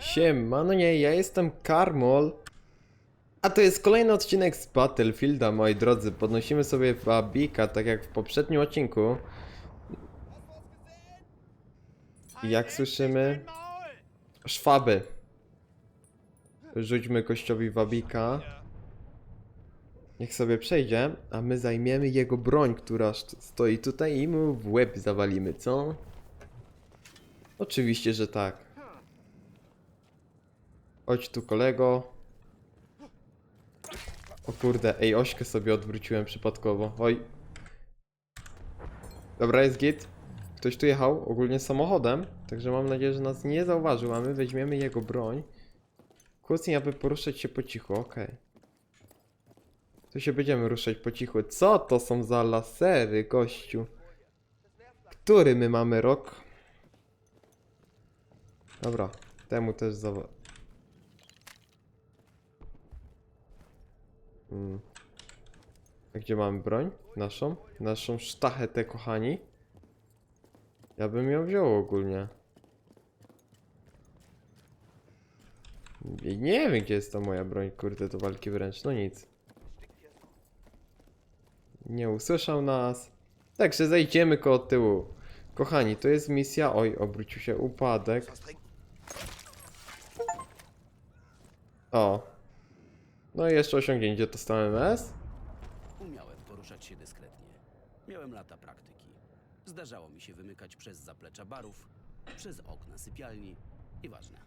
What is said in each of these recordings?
Siema, no nie, ja jestem Karmol. A to jest kolejny odcinek z Battlefielda, moi drodzy. Podnosimy sobie Fabika, tak jak w poprzednim odcinku. Jak słyszymy, szwaby. Rzućmy kościowi Wabika. Niech sobie przejdzie, a my zajmiemy jego broń, która st- stoi tutaj i mu w łeb zawalimy, co? Oczywiście, że tak. Chodź tu kolego. O kurde, ej, ośkę sobie odwróciłem przypadkowo. Oj. Dobra, jest git. Ktoś tu jechał ogólnie samochodem, także mam nadzieję, że nas nie zauważył, a my weźmiemy jego broń. Kłócnie, aby poruszać się po cichu, okej. To się będziemy ruszać po cichu. Co to są za lasery, gościu? Który my mamy rok? Dobra, temu też za... Mm. A gdzie mamy broń? Naszą? Naszą sztachetę, kochani? Ja bym ją wziął ogólnie. Nie- Nie wiem, gdzie jest ta moja broń, kurde, do walki wręcz. No nic. Nie usłyszał nas. Także zejdziemy koło tyłu. Kochani, to jest misja. Oj, obrócił się upadek. O. No i jeszcze osiągnięcie dostałem S. Umiałem poruszać się dyskretnie. Miałem lata praktyki. Zdarzało mi się wymykać przez zaplecza barów, przez okna sypialni. Nieważne.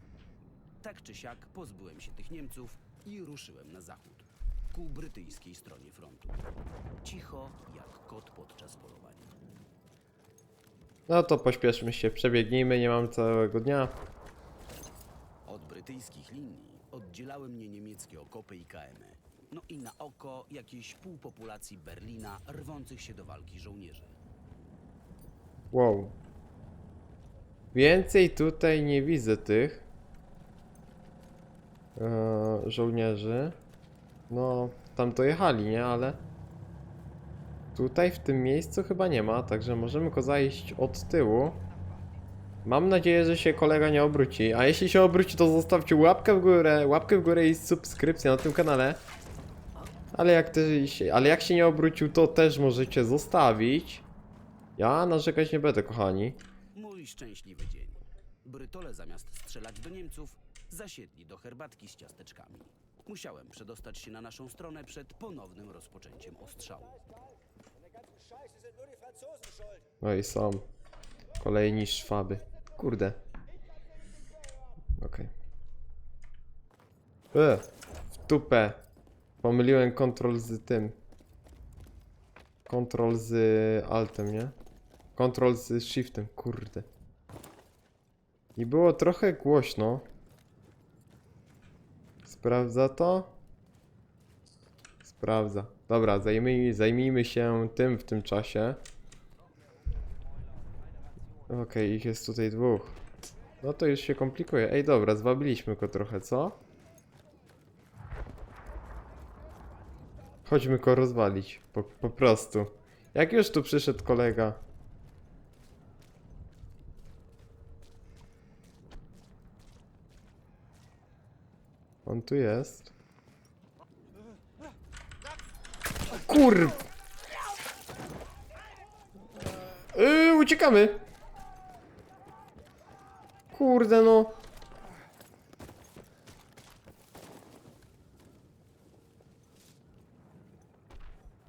Tak czy siak pozbyłem się tych Niemców i ruszyłem na zachód, ku brytyjskiej stronie frontu. Cicho jak kot podczas polowania. No to pośpieszmy się, przebiegnijmy, nie mam całego dnia. Od brytyjskich linii oddzielały mnie niemieckie okopy i KM-y. No i na oko jakieś pół populacji Berlina rwących się do walki żołnierzy. Wow. Więcej tutaj nie widzę tych e, żołnierzy. No, tam to jechali, nie? Ale tutaj w tym miejscu chyba nie ma, także możemy go zajść od tyłu. Mam nadzieję, że się kolega nie obróci, a jeśli się obróci, to zostawcie łapkę w górę, łapkę w górę i subskrypcję na tym kanale. Ale jak, się- ale jak się nie obrócił, to też możecie zostawić. Ja narzekać nie będę, kochani. Mój szczęśliwy dzień. Brytole zamiast strzelać do Niemców, zasiedli do herbatki z ciasteczkami. Musiałem przedostać się na naszą stronę przed ponownym rozpoczęciem ostrzału. No i są. Kolejni szwaby. Kurde. Okej. E, w tupę. Pomyliłem kontrol z tym. Kontrol z altem, nie? Kontrol z shiftem, kurde. I było trochę głośno. Sprawdza to? Sprawdza. Dobra, zajmij, zajmijmy się tym w tym czasie. Okej, ich jest tutaj dwóch. No to już się komplikuje. Ej, dobra, zwabiliśmy go trochę, co? Chodźmy go rozwalić, po, po prostu. Jak już tu przyszedł kolega. On tu jest. Kurw! Yy, uciekamy! Kurde no.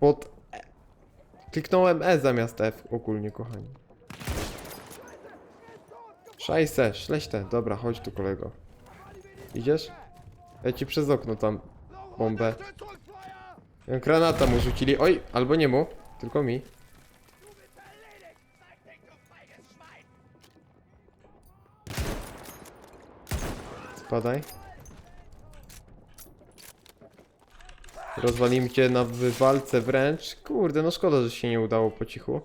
Pod... Kliknąłem E zamiast F ogólnie, kochani. Szajse, szleśte. Dobra, chodź tu kolego. Idziesz? Ja ci przez okno tam bombę. Granata mu rzucili. Oj, albo nie mu, tylko mi. Spadaj. Rozwalimy cię na w- walce wręcz. Kurde, no szkoda, że się nie udało po cichu.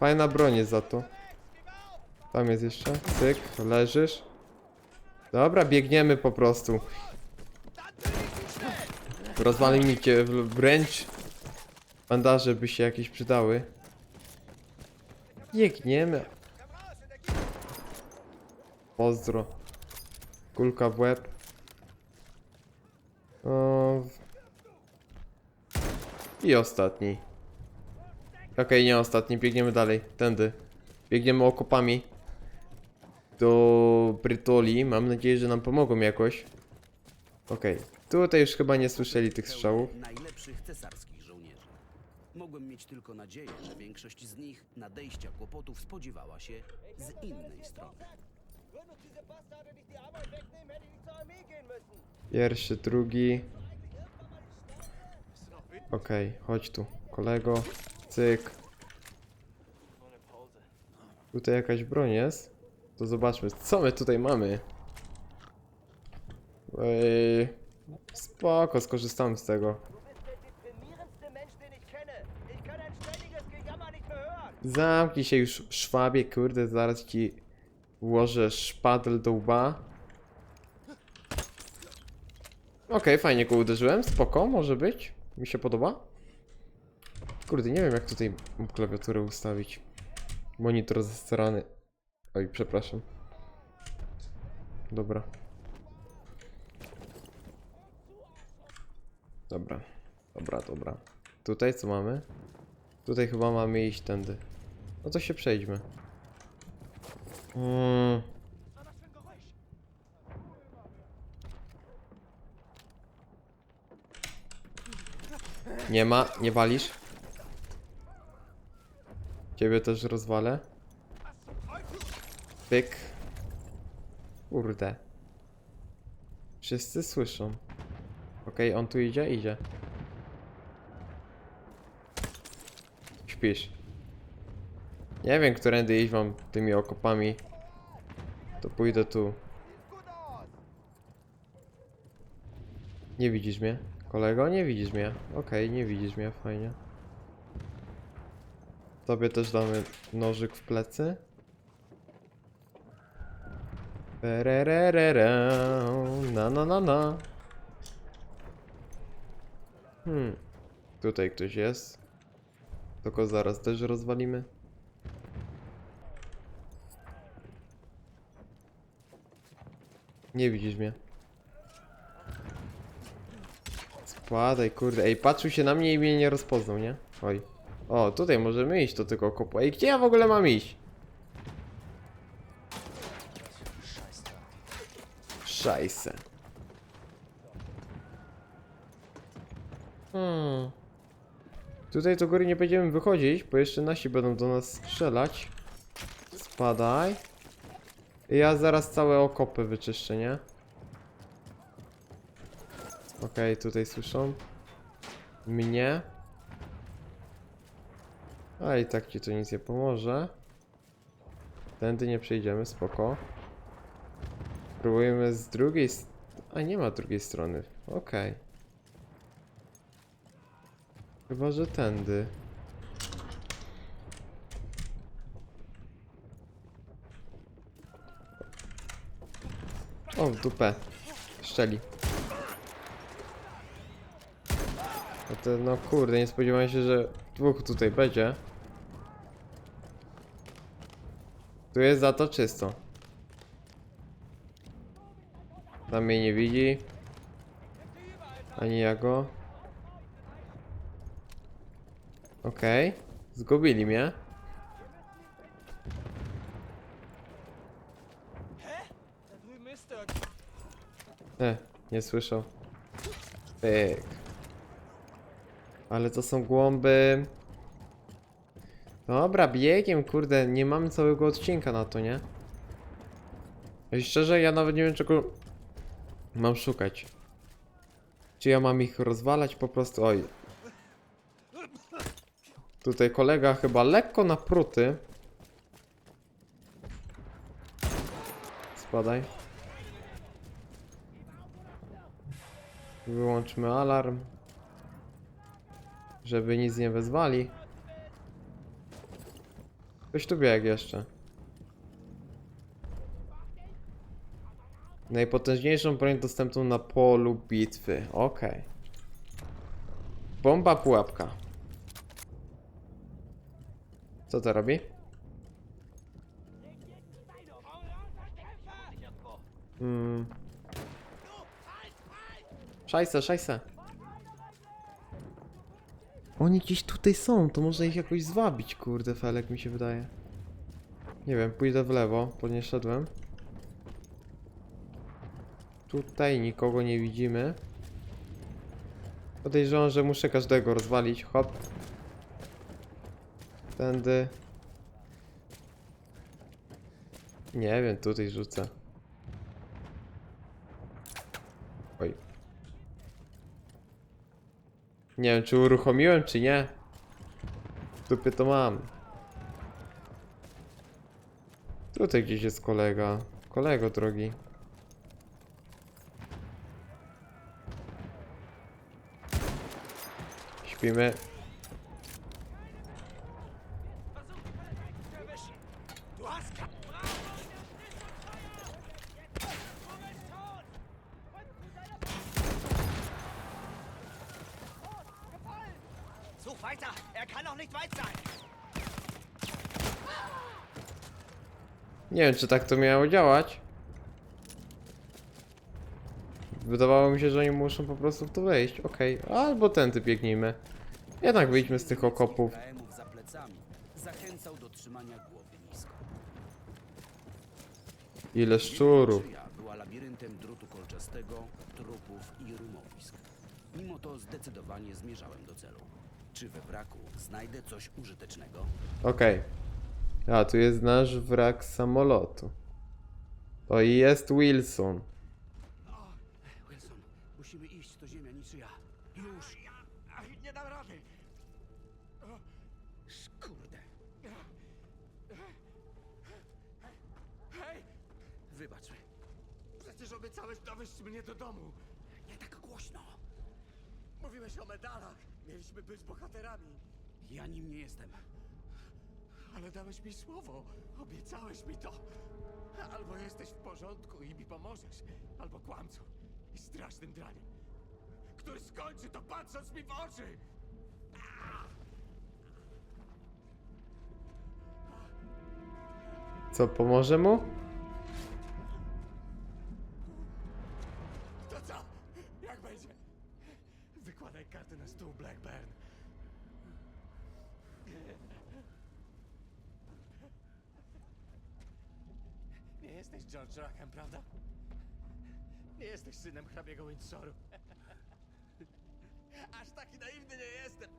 Fajna broń jest za to. Tam jest jeszcze. Cyk, leżysz. Dobra, biegniemy po prostu. Rozwalimy cię wręcz. Bandaże by się jakieś przydały. Biegniemy. Pozdro. Kulka w łeb. I ostatni. Okej, nie ostatni, biegniemy dalej. Tędy. Biegniemy okopami. Do Brytoli. Mam nadzieję, że nam pomogą jakoś. Okej. Tutaj już chyba nie słyszeli tych strzałów. Mogłem mieć tylko nadzieję, że większość z nich nadejścia kłopotów spodziewała się z innej strony. Pierwszy, drugi. Okej, chodź tu, kolego. Cyk. Tutaj jakaś broń jest. To zobaczmy, co my tutaj mamy. Ej, spoko, skorzystam z tego. Zamknij się już, szwabie, kurde, zaraz ci włożę szpadel do łba. Okej, fajnie go uderzyłem, spoko, może być. Mi się podoba. Kurde, nie wiem jak tutaj klawiaturę ustawić. Monitor zastarany. Oj, przepraszam. Dobra. Dobra, dobra, dobra. Tutaj co mamy? Tutaj chyba mamy iść tędy. No to się przejdźmy. Mm. Nie ma, nie walisz. Ciebie też rozwalę. Pyk. Kurde. Wszyscy słyszą. Okej, on tu idzie? Idzie. Śpisz. Nie wiem, którędy iść wam tymi okopami. To pójdę tu. Nie widzisz mnie? Kolego, nie widzisz mnie. Okej, nie widzisz mnie, fajnie. Tobie też damy nożyk w plecy. Na na na na. Hmm. Tutaj ktoś jest. Tylko zaraz też rozwalimy. Nie widzisz mnie. Spadaj, kurde. Ej, patrzył się na mnie i mnie nie rozpoznał, nie? Oj. O, tutaj możemy iść do tego kopu. Ej, gdzie ja w ogóle mam iść? Szajse. Hmm. Tutaj do góry nie będziemy wychodzić, bo jeszcze nasi będą do nas strzelać. Spadaj. Ja zaraz całe okopy wyczyszczę, nie? Okej, tutaj słyszą mnie. A i tak ci to nic nie pomoże. Tędy nie przejdziemy, spoko. Próbujemy z drugiej A nie ma drugiej strony. Okej. Chyba, że tędy. O, w dupę. Szczeli. No to, no kurde, nie spodziewałem się, że dwóch tutaj będzie. Tu jest za to czysto. Tam mnie nie widzi. Ani ja go. Okej. Zgubili mnie. E, nie słyszał. Pyk. Ale to są głąby. Dobra, biegiem, kurde, nie mamy całego odcinka na to, nie? I szczerze, ja nawet nie wiem czego mam szukać. Czy ja mam ich rozwalać po prostu? Oj. Tutaj kolega chyba lekko napruty. Spadaj. Wyłączmy alarm. Żeby nic nie wezwali. Ktoś tu biegł jeszcze. Najpotężniejszą broń dostępną na polu bitwy. Ok. Bomba pułapka. Co to robi? Hmm. Szajse, szajse. Oni gdzieś tutaj są, to można ich jakoś zwabić, kurde, Felek mi się wydaje. Nie wiem, pójdę w lewo, bo nie szedłem. Tutaj nikogo nie widzimy. Podejrzewam, że muszę każdego rozwalić. Hop. Tędy. Nie wiem, tutaj rzucę. Nie wiem, czy uruchomiłem, czy nie. W dupie to mam. Tutaj gdzieś jest kolega. Kolego drogi. Śpimy. Nie wiem, czy tak to miało działać. Wydawało mi się, że oni muszą po prostu w to wejść. Okej, albo tędy biegnijmy. Jednak wyjdźmy z tych okopów. KM-ów za plecami zachęcał do trzymania głowy nisko. Ile szczurów. Była labiryntem drutu kolczastego, trupów i rumowisk. Mimo to zdecydowanie zmierzałem do celu. Czy we wraku znajdę coś użytecznego? Okej. A, tu jest nasz wrak samolotu. To i jest Wilson. Musimy iść, to ziemia niczyja. Już! Nie dam rady! Kurde. Hej! Wybacz mi. Przecież obiecałeś dowieść mnie do domu! Nie tak głośno. Mówiłeś o medalach! Mieliśmy być bohaterami! Ja nim nie jestem. Ale dałeś mi słowo! Obiecałeś mi to! Albo jesteś w porządku i mi pomożesz, albo kłamcą i strasznym draniem, który skończy to patrząc mi w oczy! Co, pomoże mu? To co? Jak będzie? Wykładaj karty na stół, Blackburn. Nie jesteś George Rackham, prawda? Nie jesteś synem hrabiego Windsoru. Aż taki naiwny nie jestem.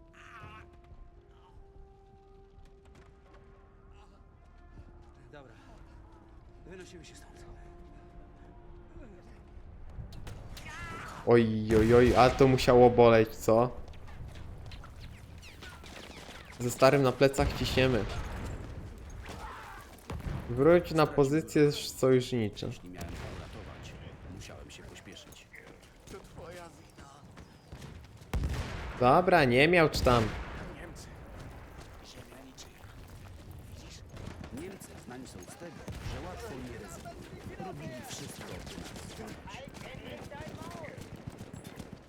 Dobra. Wynosimy się stąd. Oj, oj, oj, a to musiało boleć, co? Ze starym na plecach ciśniemy. Wróć na pozycje sojusznicze. Jeśli miałem uratować, musiałem się pośpieszyć. To twoja wina. Dobra, nie miał czy tam. Niemcy. Ziemia niczyja. Widzisz? Niemcy znani są z tego, że łatwo nie rezygnują. Robili wszystko, by nas złamać.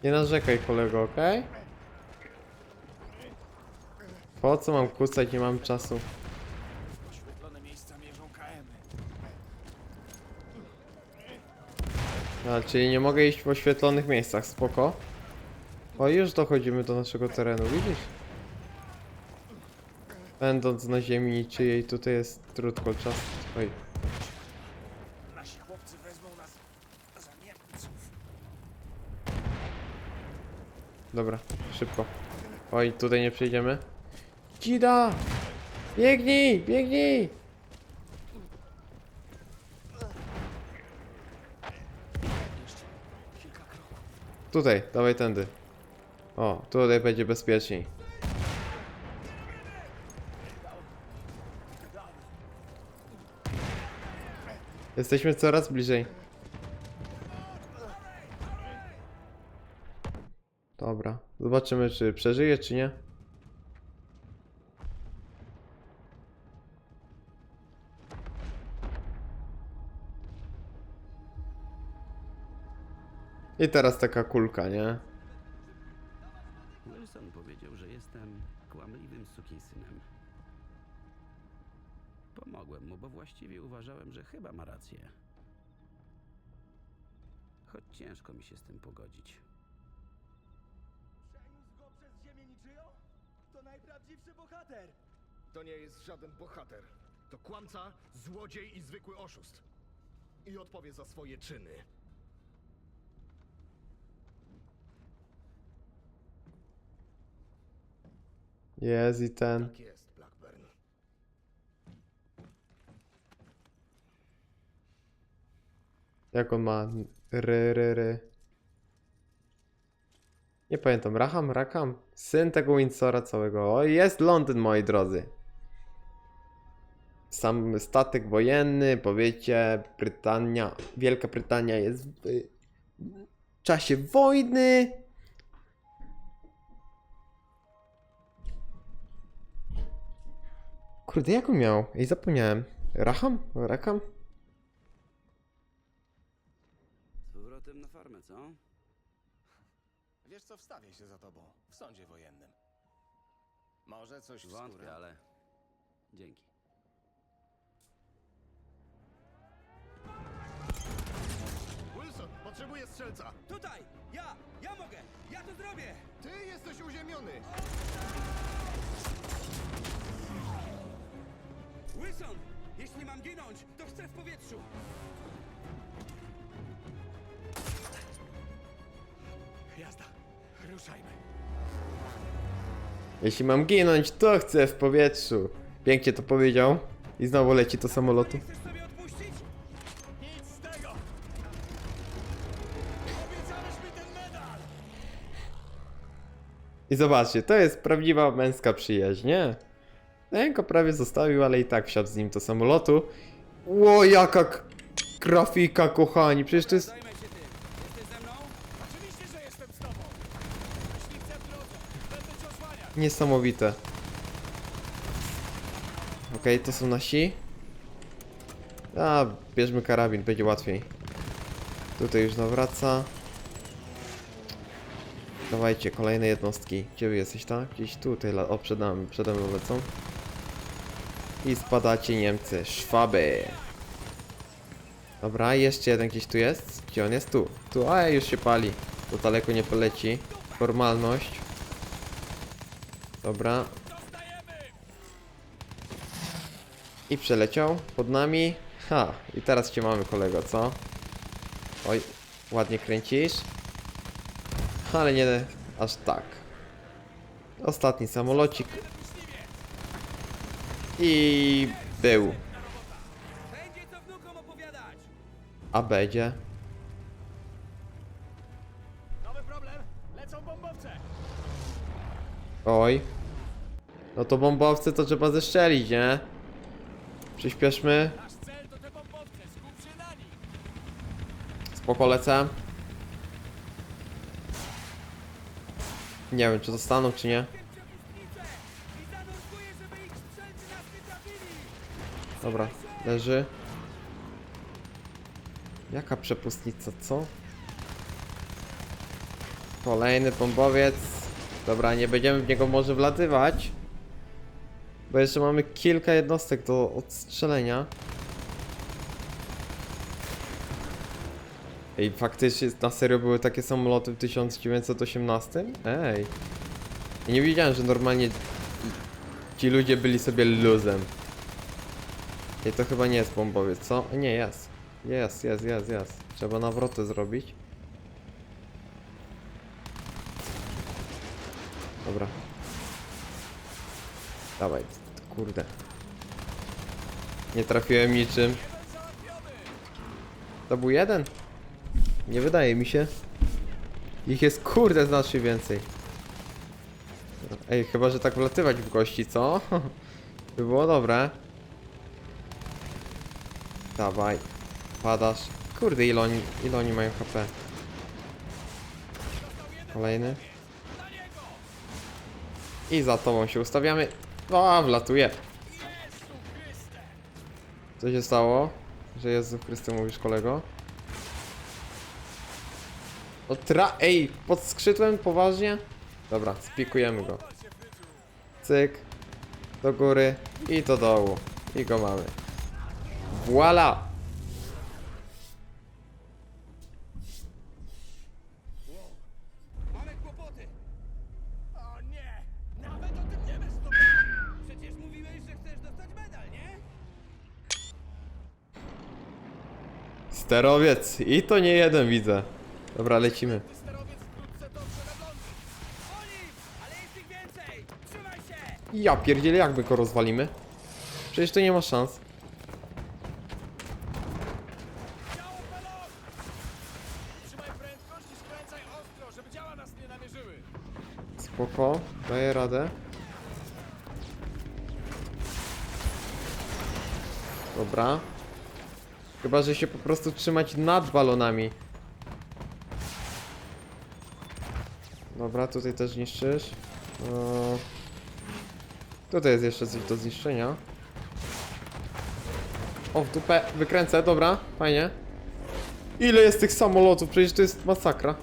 Nie narzekaj kolego, okej? Po co mam kusać, nie mam czasu. A, czyli nie mogę iść w oświetlonych miejscach, spoko. O, już dochodzimy do naszego terenu, widzisz? Będąc na ziemi niczyjej, tutaj jest trud kolczasty. Oj, dobra, szybko. Oj, tutaj nie przejdziemy. Dzida! Biegnij, biegnij! Tutaj, dawaj tędy. O, tutaj będzie bezpieczniej. Jesteśmy coraz bliżej. Dobra, zobaczymy czy przeżyje, czy nie. I teraz taka kulka, nie? Wilson powiedział, że jestem kłamliwym sukinsynem. Pomogłem mu, bo właściwie uważałem, że chyba ma rację. choć ciężko mi się z tym pogodzić. Przeniósł go przez ziemię niczyją? To najprawdziwszy bohater! To nie jest żaden bohater. To kłamca, złodziej i zwykły oszust. I odpowie za swoje czyny. Jest i ten. Tak jest, Blackburn. Jak on ma? Ry, ry, ry. Nie pamiętam. Raham, Rakam? Syn tego Windsora całego. O, jest Londyn, moi drodzy. Sam statek wojenny, powiecie, Brytania, Wielka Brytania jest w czasie wojny. Kurde, jak on miał? Ej, zapomniałem. Raham? Rakam? Z powrotem na farmę, co? Wiesz co, wstawię się za tobą w sądzie wojennym. Może coś w Wątpię, skórę. ale... Dzięki. Wilson, potrzebuję strzelca. Tutaj! Ja! Ja mogę! Ja to zrobię! Ty jesteś uziemiony. Wilson! Jeśli mam ginąć, to chcę w powietrzu! Jazda, ruszajmy. Jeśli mam ginąć, to chcę w powietrzu. Pięknie to powiedział. I znowu leci do samolotu. Nie chcesz sobie odpuścić? Nic z tego! Obiecałeś mi ten medal! I zobaczcie, to jest prawdziwa męska przyjaźń, nie? Ten go prawie zostawił, ale i tak wsiadł z nim do samolotu. Ło, jaka k- grafika, kochani, przecież to jest... Zajmę się tym. Jesteś ze mną? Oczywiście, że jestem z tobą! Myśliwce w drodze! Będę cię osłaniać! Niesamowite. Okej, to są nasi. A, bierzmy karabin, będzie łatwiej. Tutaj już nawraca. Dawajcie, kolejne jednostki. Gdzie wy jesteś, tak? Gdzieś tutaj, la- o, przed nami, przede mną lecą. I spadacie Niemcy, szwaby. Dobra, jeszcze jeden gdzieś tu jest. Gdzie on jest? Tu. Tu, a już się pali. To daleko nie poleci. Formalność. Dobra. I przeleciał pod nami. Ha, i teraz cię mamy kolego, co? Oj, ładnie kręcisz. Ale nie aż tak. Ostatni samolocik. I był. A będzie. Nowy problem! Lecą bombowce! Oj. No to bombowce to trzeba zeszczelić, nie? Przyspieszmy. Nasz cel to te bombowce! Skup się na nich! Spoko lecę. Nie wiem, czy dostaną, czy nie. Dobra, leży. Jaka przepustnica, co? Kolejny bombowiec. Dobra, nie będziemy w niego może wlatywać. Bo jeszcze mamy kilka jednostek do odstrzelenia. Ej, faktycznie na serio były takie samoloty w 1918? Ej. Nie wiedziałem, że normalnie ci ludzie byli sobie luzem. I to chyba nie jest bombowiec, co? Nie, jest. Jest, jest, jest, jest. Trzeba nawroty zrobić. Dobra. Dawaj, kurde. Nie trafiłem niczym. To był jeden? Nie wydaje mi się. Ich jest kurde znacznie więcej. Ej, chyba, że tak wlatywać w gości, co? By było dobre. Dawaj. Padasz. Kurde, ile oni, ile oni mają HP? Kolejny. I za tobą się ustawiamy. O, wlatuje. Co się stało? Że Jezu Chrysty mówisz kolego? No tra... Ej, pod skrzydłem? Poważnie? Dobra, spikujemy go. Cyk. Do góry i do dołu. I go mamy. Voila! Sterowiec. I to nie jeden widzę. Dobra, lecimy. Ja pierdzielę, jak my go rozwalimy? Przecież to nie ma szans. Spoko, daję radę. Dobra. Chyba, że się po prostu trzymać nad balonami. Dobra, tutaj też niszczysz. O... Tutaj jest jeszcze coś do zniszczenia. O, w dupę, wykręcę, dobra, fajnie. Ile jest tych samolotów? Przecież to jest masakra.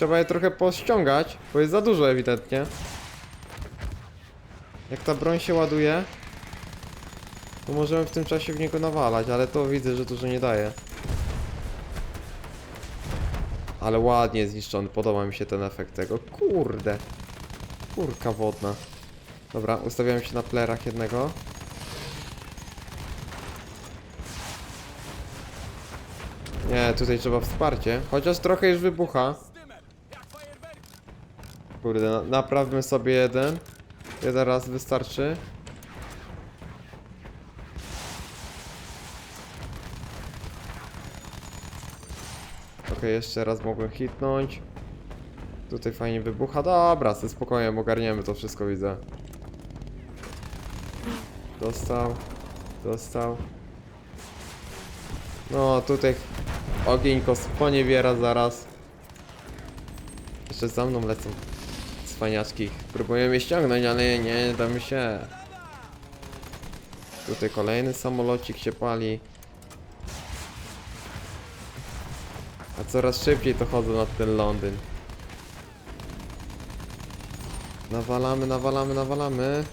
Trzeba je trochę pościągać, bo jest za dużo ewidentnie. Jak ta broń się ładuje, to możemy w tym czasie w niego nawalać, ale to widzę, że dużo nie daje. Ale ładnie zniszczony, podoba mi się ten efekt tego. Kurde. Kurka wodna. Dobra, ustawiam się na plerach jednego. Nie, tutaj trzeba wsparcie. Chociaż trochę już wybucha. Z dymem, jak fajerwerki. Kurde, na naprawmy sobie jeden. Jeden raz wystarczy. Okej, jeszcze raz mogłem hitnąć. Tutaj fajnie wybucha. Dobra, ze spokojem ogarniemy to wszystko, widzę. Dostał. Dostał. No, tutaj ogień go sponiewiera zaraz. Jeszcze za mną lecą cwaniaczki. Próbuję ściągnąć, ale nie da mi się. Tutaj kolejny samolocik się pali. A coraz szybciej to chodzę nad ten Londyn. Nawalamy, nawalamy, nawalamy.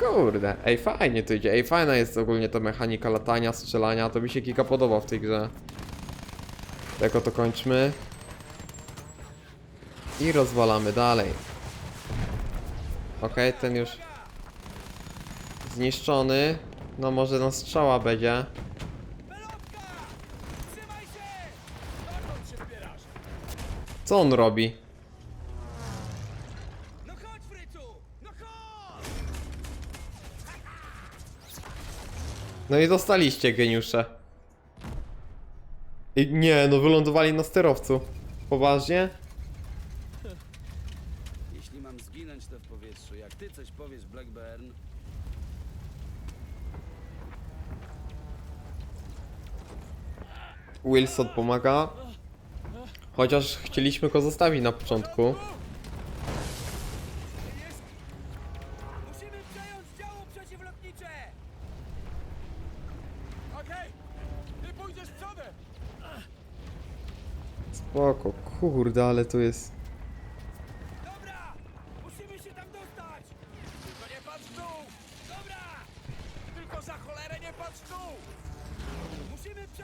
Kurde, ej fajnie to idzie, ej fajna jest ogólnie ta mechanika latania, strzelania, to mi się kilka podoba w tej grze. Jako to kończmy. I rozwalamy dalej. Okej, ten już zniszczony. No może na strzała będzie. Co on robi? No! No! No i dostaliście geniusze. I nie, no wylądowali na sterowcu. Poważnie? Jeśli mam zginąć, to w powietrzu. Jak ty coś powiesz, Blackburn, Wilson pomaga. Chociaż chcieliśmy go zostawić na początku. Musimy przejąć działo przeciwlotnicze! Okej, ty pójdziesz przodem. Spoko, kurde, ale tu jest...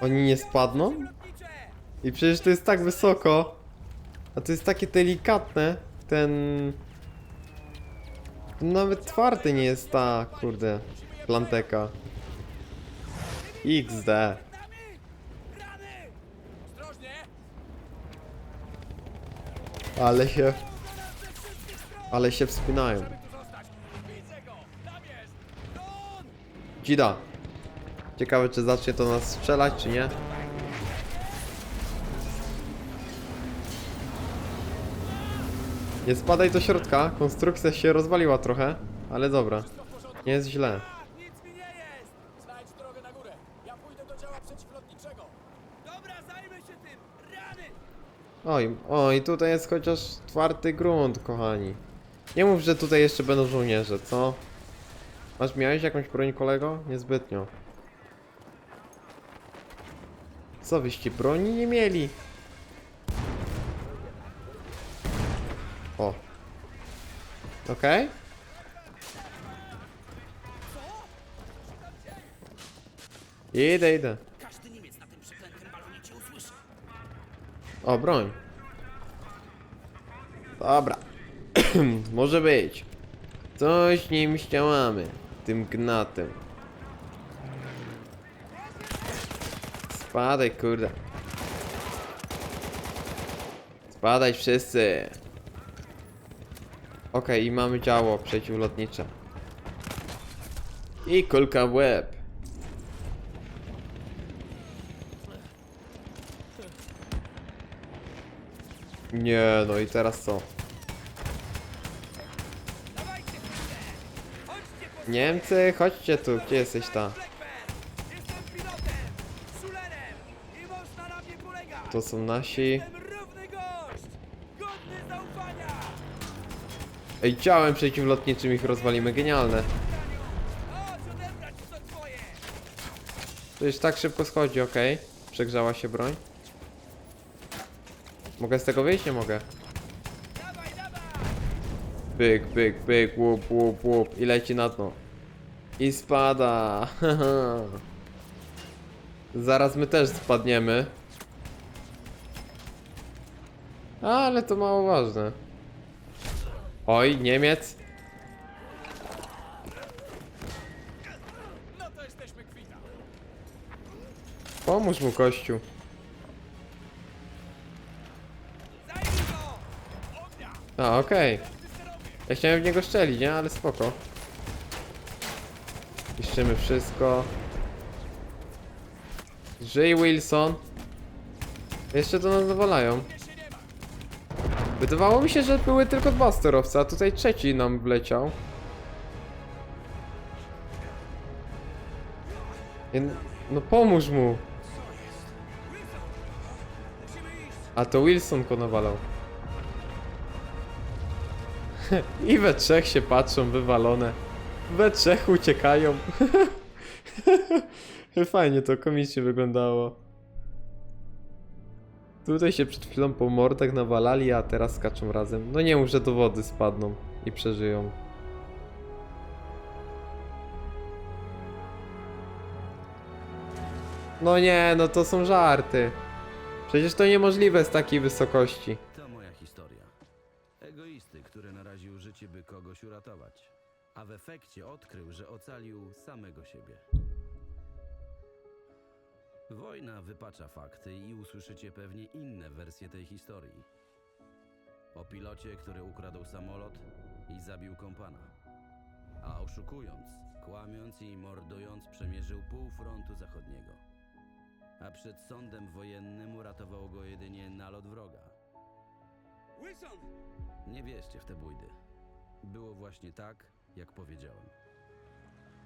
Oni nie spadną? I przecież to jest tak wysoko. A to jest takie delikatne. Ten... Nawet twardy nie jest ta, kurde, planteka. XD. Ale się, ale się wspinają. Dzida. Ciekawe, czy zacznie to nas strzelać, czy nie? Nie spadaj do środka. Konstrukcja się rozwaliła trochę, ale dobra. Nie jest źle. A, nic mi nie jest! Znajdź drogę na górę. Ja pójdę do działa przeciwlotniczego. Dobra, zajmę się tym! Rany! Oj, oj, tutaj jest chociaż twardy grunt, kochani. Nie mów, że tutaj jeszcze będą żołnierze, co? Masz, miałeś jakąś broń, kolego? Niezbytnio. Co, wyście broni nie mieli? O. Okej? Idę, idę. każdy Niemiec na tym przeklętym balonie cię usłyszy. O, broń. Dobra. Może być. Coś nim ściałamy. tym gnatem. Spadaj, kurde. Spadaj wszyscy. Okej, i mamy działo przeciwlotnicze. I kulka w łeb. Nie, no i teraz co? Niemcy, chodźcie tu, gdzie jesteś ta? To są nasi. Ej, ciałem przeciwlotniczym ich rozwalimy, genialne. Już tak szybko schodzi, okej. Przegrzała się broń. Mogę z tego wyjść? Nie mogę. Byk, byk, byk, łup, łup, łup i leci na dno. I spada. Zaraz my też spadniemy. Ale to mało ważne. Oj, Niemiec. To. Pomóż mu, go! A, okej. Ja chciałem w niego strzelić, nie? Ale spoko. Niszczymy wszystko. Żyj Wilson. Jeszcze do nas nawalają. Wydawało mi się, że były tylko dwa sterowce, a tutaj trzeci nam wleciał. No pomóż mu. A to Wilson go nawalał. I we trzech się patrzą, wywalone. We trzech uciekają. Fajnie to komicznie wyglądało. Tutaj się przed chwilą po mordach nawalali, a teraz skaczą razem. No nie mów, że do wody spadną i przeżyją. No nie, no to są żarty. Przecież to niemożliwe z takiej wysokości. To moja historia. Egoisty, który naraził życie, by kogoś uratować. A w efekcie odkrył, że ocalił samego siebie. Wojna wypacza fakty i usłyszycie pewnie inne wersje tej historii. O pilocie, który ukradł samolot i zabił kompana. A oszukując, kłamiąc i mordując przemierzył pół frontu zachodniego. A przed sądem wojennym uratował go jedynie nalot wroga. Wilson! Nie wierzcie w te bójdy. Było właśnie tak, jak powiedziałem.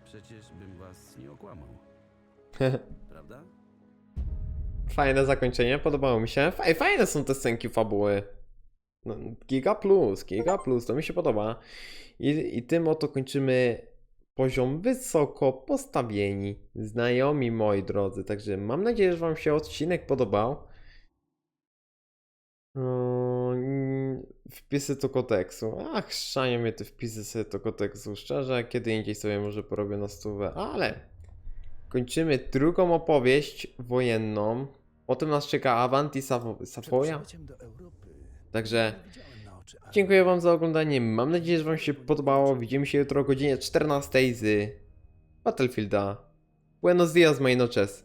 Przecież bym was nie okłamał. Prawda? Fajne zakończenie, podobało mi się. Faj, fajne są te scenki fabuły. No, giga plus, giga plus, to mi się podoba. I, I tym oto kończymy poziom wysoko postawieni, znajomi moi drodzy. Także mam nadzieję, że Wam się odcinek podobał. Wpisy do kodeksu. Ach, chrzanie mnie te wpisy do kodeksu. Szczerze, kiedy indziej sobie może porobię na stówę, ale kończymy drugą opowieść wojenną. Potem nas czeka Avanti Savo- Savoia. Także dziękuję Wam za oglądanie. Mam nadzieję, że Wam się podobało. Widzimy się jutro o godzinie 14 z Battlefielda. Buenos dias, noches.